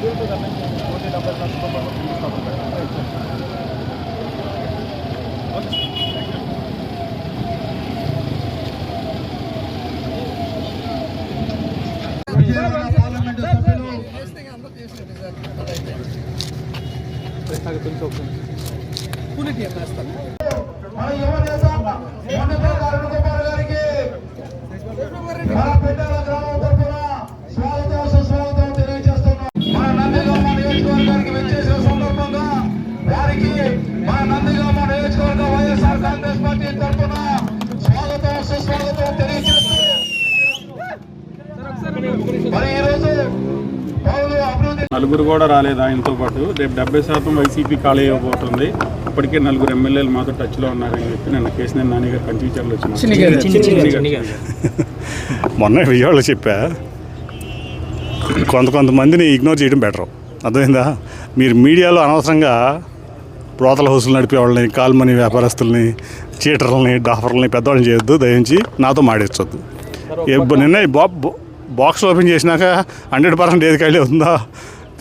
Parliament సభ్యులు మన యువ నేత మొన్నతో అరుణకుమార్ నలుగురు కూడా రాలేదు ఆయనతో పాటు. రేపు డెబ్బై శాతం వైసీపీ ఖాళీ అయిపోతుంది. ఇప్పటికే నలుగురు ఎమ్మెల్యేలు మాతో టచ్లో ఉన్నారని చెప్పి నిన్న కేసీఆర్ నాని గారు కంచిచర్లు వచ్చిన మొన్న విజయవాడలో చెప్పా కొంత కొంతమందిని ఇగ్నోర్ చేయడం బెటర్ అర్థమైందా? మీరు మీడియాలో అనవసరంగా ప్రోతల హౌసులు నడిపే వాళ్ళని కాల్మని వ్యాపారస్తుల్ని చీటర్లని డాఫర్లని పెద్దవాళ్ళని చేయొద్దు. దయించి నాతో మాడించొద్దు నిన్న బాక్స్ ఓపెన్ చేసినాక హండ్రెడ్ పర్సెంట్ ఏది ఖాళీ అవుతుందో?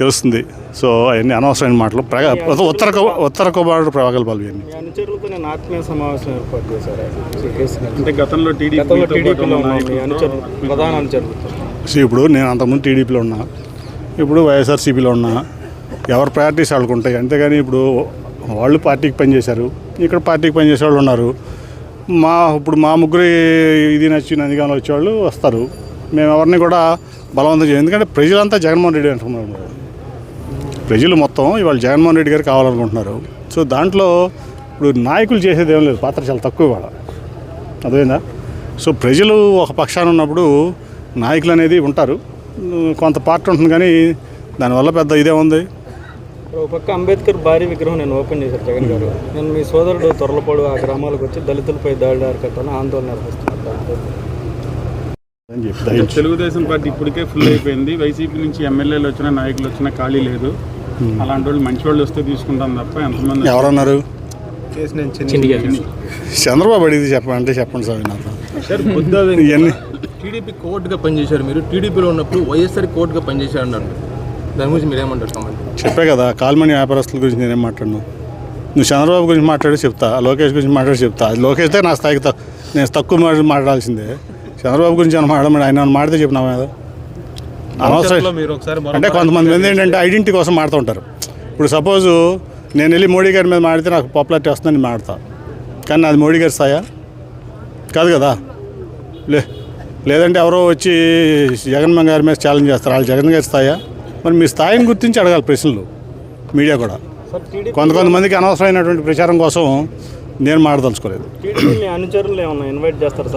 తెలుస్తుంది. సో అవన్నీ అనవసరమైన మాటలు. ప్రగా ఉత్తర ఉత్తర కోబాడు ప్రగల్భాలు ఇవన్నీ ఆత్మీయ సమావేశం ఏర్పాటు చేశారు? అంటే గతంలో గతంలో టీడీపీ టీడీపీలో ఉన్నాం మీ అనుచరులు ప్రధాన అనుచరులతో. సో ఇప్పుడు నేను అంతకుముందు టీడీపీలో ఉన్నా. ఇప్పుడు వైఎస్ఆర్సీపీలో ఉన్నా. ఎవరి ప్రయారిటీస్ వాళ్ళకు ఉంటాయి అంతేగాని ఇప్పుడు వాళ్ళు పార్టీకి పనిచేశారు ఇక్కడ పార్టీకి పనిచేసే వాళ్ళు ఉన్నారు. మా ఇప్పుడు మా ముగ్గురు ఇది నచ్చి నందిగామ వచ్చేవాళ్ళు వస్తారు. మేము ఎవరిని కూడా బలవంతం చేయం ఎందుకంటే ప్రజలంతా జగన్మోహన్ రెడ్డి అనుకున్నారు ప్రజలు మొత్తం ఇవాళ జగన్మోహన్ రెడ్డి గారు కావాలనుకుంటున్నారు. సో దాంట్లో ఇప్పుడు నాయకులు చేసేది ఏం లేదు పాత్ర చాలా తక్కువ ఇవాళ. అదేనా సో ప్రజలు ఒక పక్షాన ఉన్నప్పుడు నాయకులు అనేది ఉంటారు. కొంత పార్టీ ఉంటుంది కానీ దానివల్ల పెద్ద ఇదే ఉంది. ఒక పక్క అంబేద్కర్ భారీ విగ్రహం నేను ఓపెన్ చేశారు జగన్ గారు. నేను మీ సోదరుడు తొరలపాడు ఆ గ్రామాలకు వచ్చి దళితులపై దాడి అరికట్టాలని ఆందోళన నిర్వహిస్తున్నారు తెలుగుదేశం పార్టీ ఇప్పటికే ఫుల్ అయిపోయింది. వైసీపీ నుంచి ఎమ్మెల్యేలు వచ్చినా నాయకులు వచ్చినా ఖాళీ లేదు. అలాంటి వాళ్ళు మంచి వాళ్ళు వస్తే తీసుకుంటాం తప్ప ఎంతమంది ఎవరన్నారు? చంద్రబాబు అడిగితే చెప్పండి చెప్పండి నాకు. సార్ ఇవన్నీ. టీడీపీ కోర్టుగా పనిచేశారు మీరు. టీడీపీలో ఉన్నప్పుడు వైఎస్ఆర్ కోర్టుగా పనిచేశారు అన్నారు. దాని గురించి మీరు ఏమంటారు కమెంట్ చెప్పే కదా కాల్మని వ్యాపారస్తుల గురించి నేనేం మాట్లాడను. నువ్వు చంద్రబాబు గురించి మాట్లాడి చెప్తా లోకేష్ గురించి మాట్లాడి చెప్తా. అది లోకేష్తే నా స్థాయికి నేను తక్కువ మాట- మాట్లాడాల్సిందే. చంద్రబాబు గురించి ఏమైనా మాట్లాడమని ఆయన మాడితే చెప్పినా మీద అనవసరం మీరు ఒకసారి మరో అంటే కొంతమంది మంది ఏంటంటే ఐడెంటిటీ కోసం మాడుతూ ఉంటారు. ఇప్పుడు సపోజు నేను వెళ్ళి మోడీ గారి మీద మాడితే నాకు పాపులారిటీ వస్తుందని మాడతా. కానీ అది మోడీ గారి స్థాయా? కాదు కదా. లే లేదంటే ఎవరో వచ్చి జగన్మోహన్ గారి మీద ఛాలెంజ్ చేస్తారు. వాళ్ళు జగన్ గారి స్థాయా? మరి మీ స్థాయిని గుర్తించి అడగాలి ప్రశ్నలు. మీడియా కూడా. కొంత కొంతమందికి అనవసరమైనటువంటి ప్రచారం కోసం నేను మాడదలుచుకోలేదు. టీడీపీ మీ అనుచరులు ఏమన్నా ఇన్వైట్ చేస్తారు సార్?